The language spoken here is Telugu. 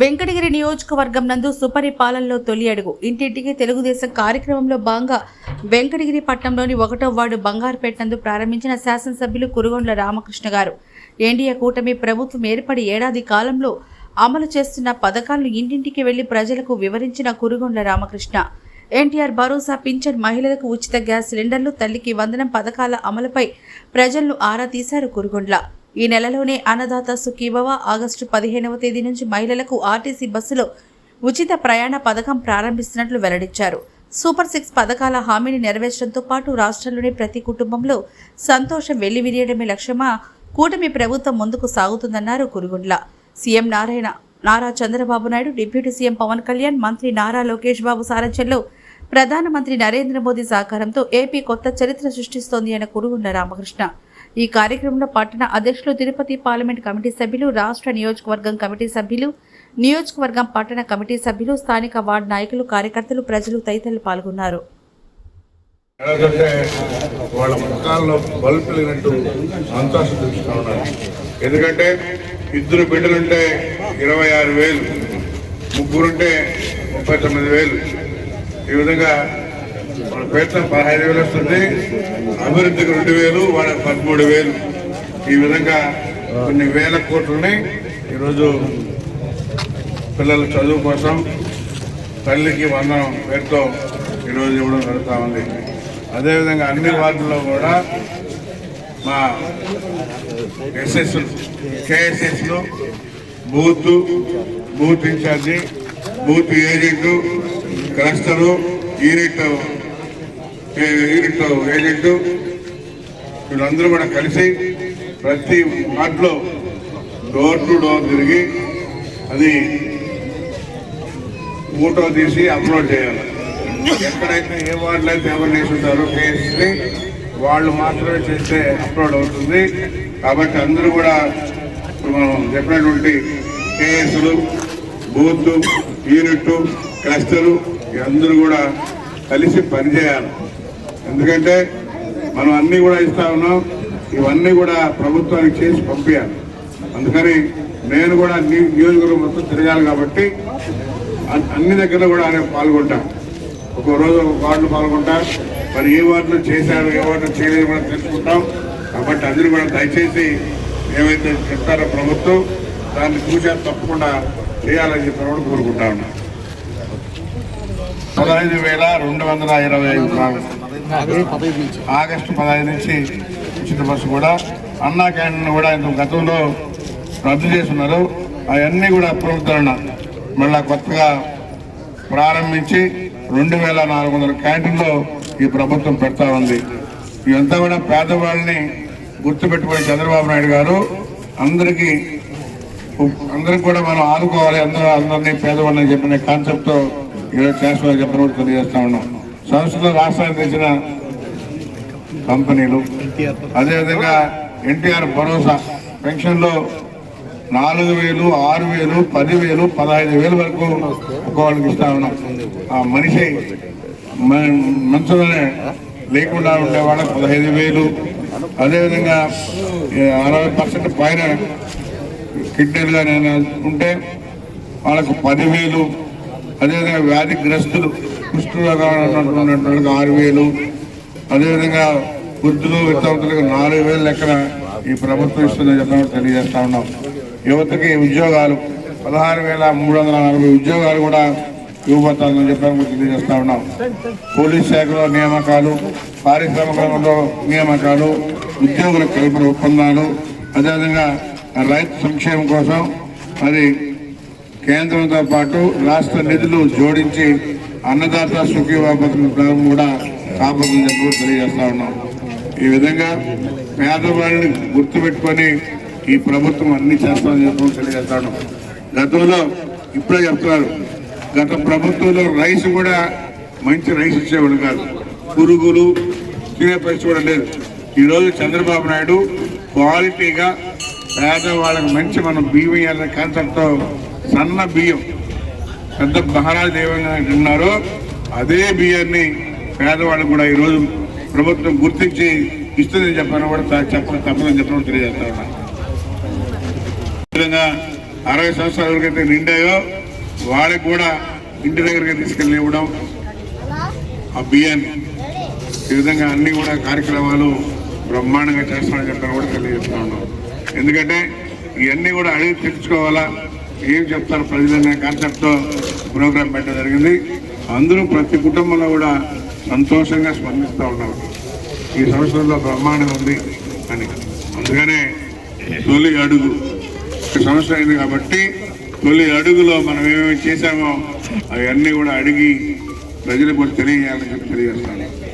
వెంకటగిరి నియోజకవర్గం నందు సుపరిపాలనలో తొలి అడుగు. ఇంటింటికి తెలుగుదేశం కార్యక్రమంలో భాగంగా వెంకటగిరి పట్టణంలోని ఒకటో వార్డు బంగారుపేట నందు ప్రారంభించిన శాసనసభ్యులు కురుగొండ్ల రామకృష్ణ గారు. ఎన్డీఏ కూటమి ప్రభుత్వం ఏర్పడి ఏడాది కాలంలో అమలు చేస్తున్న పథకాలను ఇంటింటికి వెళ్ళి ప్రజలకు వివరించిన కురుగొండ్ల రామకృష్ణ. ఎన్టీఆర్ భరోసా పింఛన్ మహిళలకు ఉచిత గ్యాస్ సిలిండర్లు తల్లికి వందనం పథకాల అమలుపై ప్రజలను ఆరా తీశారు కురుగొండ్ల. ఈ నెలలోనే అన్నదాత సుఖీభవ ఆగస్టు పదిహేనవ తేదీ నుంచి మహిళలకు ఆర్టీసీ బస్సులో ఉచిత ప్రయాణ పథకం ప్రారంభిస్తున్నట్లు వెల్లడించారు. సూపర్ సిక్స్ పథకాల హామీని నెరవేర్చడంతో పాటు రాష్ట్రంలోని ప్రతి కుటుంబంలో సంతోషం వెల్లివిరియడమే లక్ష్యమా కూటమి ప్రభుత్వం ముందుకు సాగుతుందన్నారు Kurugundla. CM Narayana Nara Chandrababu Naidu deputy CM Pawan Kalyan మంత్రి నారా లోకేష్ బాబు సారథ్యంలో ప్రధానమంత్రి నరేంద్ర మోదీ సహకారంతో ఏపీ కొత్త చరిత్ర సృష్టిస్తోంది అన్న కురుగుండ్ల రామకృష్ణ. ఈ కార్యక్రమంలో పట్టణ అధ్యక్షులు తిరుపతి పార్లమెంట్ కమిటీ సభ్యులు రాష్ట్ర నియోజకవర్గం కమిటీ సభ్యులు నియోజకవర్గం పట్టణ కమిటీ సభ్యులు స్థానిక వార్డు నాయకులు కార్యకర్తలు ప్రజలు తదితరులు పాల్గొన్నారు. వాళ్ళ ముఖాల్లో బల్బు వెలిగినట్టు సంతోషం తెలుస్తూ ఉన్నారు. ఎందుకంటే ఇద్దరు బిడ్డలుంటే ఇరవై ఆరు వేలు ముగ్గురుంటే ముప్పై తొమ్మిది వేలు. ఈ విధంగా వాళ్ళ పేట పదహైదు వేలు వస్తుంది. అభివృద్ధికి రెండు వేలు వాళ్ళ పదమూడు వేలు. ఈ విధంగా కొన్ని వేల కోట్లని ఈరోజు పిల్లల చదువు కోసం తల్లికి వందనం పేరుతో ఈరోజు ఇవ్వడం జరుగుతూ ఉంది. అదేవిధంగా అన్ని వార్డుల్లో కూడా మా SS కేఎస్ఎస్లో booth booth incharge booth agent cluster unit యూనిట్లో ఏజెంటు వీళ్ళందరూ కూడా కలిసి ప్రతి వార్డులో డోర్ టు డోర్ తిరిగి అది ఫోటో తీసి అప్లోడ్ చేయాలి. ఎక్కడైతే ఏ వార్డులో అయితే ఎవరు వేసుంటారో కేసుని వాళ్ళు మాత్రమే చేస్తే అప్లోడ్ అవుతుంది. కాబట్టి అందరూ కూడా ఇప్పుడు మనం చెప్పినటువంటి కేసులు బూత్ యూనిట్ క్లస్టరు అందరూ కూడా కలిసి పనిచేయాలి. ఎందుకంటే మనం అన్నీ కూడా ఇస్తా ఉన్నాం. ఇవన్నీ కూడా ప్రభుత్వానికి చేసి పంపించాలి అందుకని నేను కూడా అన్ని నియోజకవర్గం మొత్తం తిరగాలి కాబట్టి అన్ని దగ్గర కూడా ఆయన పాల్గొంటా. ఒక రోజు ఒక వార్డులో పాల్గొంటా. మరి ఏ వార్డులో చేశారు ఏ వార్డులో చేయలేదు కూడా తెలుసుకుంటాం. కాబట్టి అందరూ కూడా దయచేసి ఏమైతే చెప్తారో ప్రభుత్వం దాన్ని చూసా తప్పకుండా చేయాలని చెప్పి కూడా కోరుకుంటా ఉన్నా. పదహైదు వేల రెండు వందల ఇరవై ఐదు ఆగస్టు పదహైదు నుంచి. ఉచిత బస్సు కూడా అన్నా క్యాంటీన్ కూడా ఇంత గతంలో రద్దు చేస్తున్నారు. అవన్నీ కూడా ప్రభుత్వం మళ్ళా కొత్తగా ప్రారంభించి రెండు వేల నాలుగు వందల క్యాంటీన్లో ఈ ప్రభుత్వం పెడతా ఉంది. ఇదంతా కూడా పేదవాళ్ళని గుర్తుపెట్టుకుని చంద్రబాబు నాయుడు గారు. అందరికీ అందరికి కూడా మనం ఆదుకోవాలి. అందరూ అందరినీ పేదవాళ్ళని చెప్పిన కాన్సెప్ట్తో ఈరోజు చేస్తామని చెప్పిన కూడా తెలియజేస్తా ఉన్నాం. సంస్థలు రాష్ట్రానికి తెచ్చిన కంపెనీలు. అదేవిధంగా ఎన్టీఆర్ భరోసా. పెన్షన్లో నాలుగు వేలు ఆరు వేలు పదివేలు పదహైదు వేలు వరకు ఒక్కోళ్ళకి ఇస్తా ఉన్నాం. ఆ మనిషి మంచులోనే లేకుండా ఉండే వాళ్ళకి పదహైదు వేలు. అదేవిధంగా అరవై పర్సెంట్ పైన కిడ్నీలు కానీ ఉంటే వాళ్ళకు పదివేలు అదేవిధంగా వ్యాధిగ్రస్తులు కుష్ఠరోగాలు ఉన్నటువంటి ఆరు వేలు అదేవిధంగా వృద్ధులు విద్యార్థులకు నాలుగు వేలు లెక్కన ఈ ప్రభుత్వం ఇస్తుందని చెప్పడం తెలియజేస్తా ఉన్నాం. యువతకి ఉద్యోగాలు పదహారు వేల మూడు వందల నలభై ఉద్యోగాలు కూడా ఇవ్వబోతానని చెప్పడం తెలియజేస్తా ఉన్నాం. పోలీస్ శాఖలో నియామకాలు పారిశ్రామికంలో నియామకాలు ఉద్యోగుల కల్పన ఒప్పందాలు అదేవిధంగా రైతు సంక్షేమం కోసం మరి కేంద్రంతో పాటు రాష్ట్ర నిధులు జోడించి అన్నదాత సుఖీవా పథకం కూడా కాపాడుతుందని చెప్పి తెలియజేస్తా ఉన్నాం. ఈ విధంగా పేదవాళ్ళని గుర్తుపెట్టుకొని ఈ ప్రభుత్వం అన్ని చేస్తామని చెప్పి తెలియజేస్తాను గతంలో ఇప్పుడే చెప్తున్నారు. గత ప్రభుత్వంలో రైస్ కూడా మంచి రైస్ ఇచ్చేవాడు కాదు. పురుగులు తినే పరిస్థితి కూడా లేదు. ఈరోజు చంద్రబాబు నాయుడు క్వాలిటీగా పేదవాళ్ళకి మంచి మనం బియ్యం ఇవ్వాలనే కాన్సెప్ట్తో సన్న బియ్యం. పెద్ద మహారాజ దేవంగా ఉన్నారో అదే బియ్యాన్ని పేదవాళ్ళు కూడా ఈరోజు ప్రభుత్వం గుర్తించి ఇస్తుందని చెప్పని కూడా తా- చెప్పడం తప్పదని చెప్పడం తెలియజేస్తా ఉన్నా. ఈ విధంగా అరవై సంవత్సరాల వరకైతే నిండాయో వాళ్ళకి కూడా ఇంటి దగ్గరికి తీసుకెళ్ళి ఇవ్వడం ఆ బియ్యాన్ని. ఈ విధంగా అన్ని కూడా కార్యక్రమాలు బ్రహ్మాండంగా చేస్తామని చెప్పని కూడా తెలియజేస్తా ఉన్నాం. ఎందుకంటే ఇవన్నీ కూడా అడిగి తెలుసుకోవాలా? ఏం చెప్తారు ప్రజలనే కాన్సెప్ట్తో ప్రోగ్రాం పెట్టడం జరిగింది. అందరూ ప్రతి కుటుంబంలో కూడా సంతోషంగా స్పందిస్తూ ఉన్నారు. ఈ సంవత్సరంలో బ్రహ్మాండం ఉంది అని. అందుకనే తొలి అడుగు. ఒక సంవత్సరం అయింది కాబట్టి తొలి అడుగులో మనం ఏమేమి చేశామో అవన్నీ కూడా అడిగి ప్రజలకు కూడా తెలియజేయాలని చెప్పి తెలియజేస్తాను.